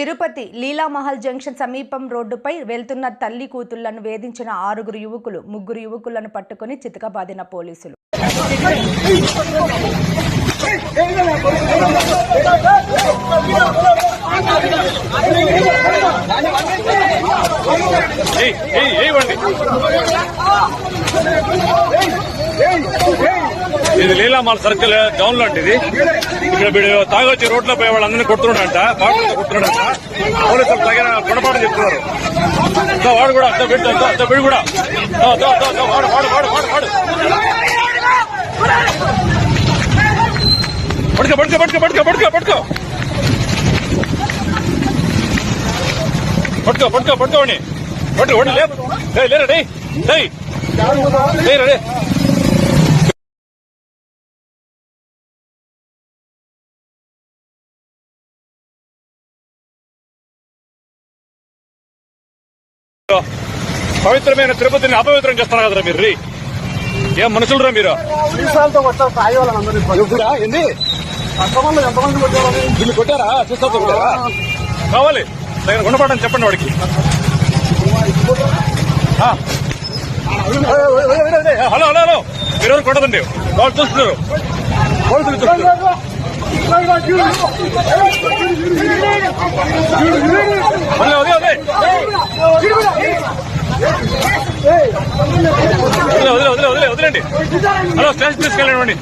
Tirupati Leela Mahal junction సమీపం రోడ్డుపై వెళ్తున్న తల్లి కూతుళ్ళను వేధించిన ఆరుగురు యువకులు ముగ్గురు యువకులను పట్టుకుని చితకబాదిన పోలీసులు ఏయ్, ఏయ్, ఏయ్ ఇది లీలామాల్ సర్కిల్ డౌన్ లో ఇది ఇక్కడ వీడు తాగొచ్చి రోడ్లో పోయే వాళ్ళందరినీ కొడుతున్నాడంట బాగా కొడుతున్నాడంట పోలీసులు తగిన గుణపాఠం చెప్తున్నారు దో, వాడు కూడా అంత బిడ్డ అంత బిడ్డ కూడా దో, దో, దో, దో, వాడు వాడు వాడు వాడు వాడు పడుకో పడుకో పడుకో పడుకో పడుకో పడుకో పట్టుకో పట్టుకో పట్టుకోండి పట్టు ఒడి లేపు లే లేరా డే డేయ్ లేరా డే పవిత్రమైన తిరుపతిని అపవిత్రం చేస్తున్నారు కదరా మీరు? రీ. ఏం మనుషులరా మీరు? సీసాలతో కొట్టారు తాగే ఏంది? ఎంతమంది కొట్టారు? వీళ్ళు కొట్టారా? చూస్తా కొట్టారా? కావాలి. దగ్గర గుణపాఠం చెప్పండి వాడికి. Hello hello hello. మీరు ఎవరు కొట్టదండి? వాళ్ళు చూస్తున్నారు. పోలీసులు చూస్తున్నారు. అదే అదే. వదిలే వదిలే వదిలే వదిలేండి. హలో స్టేషన్ తీసుకెళ్ళండి.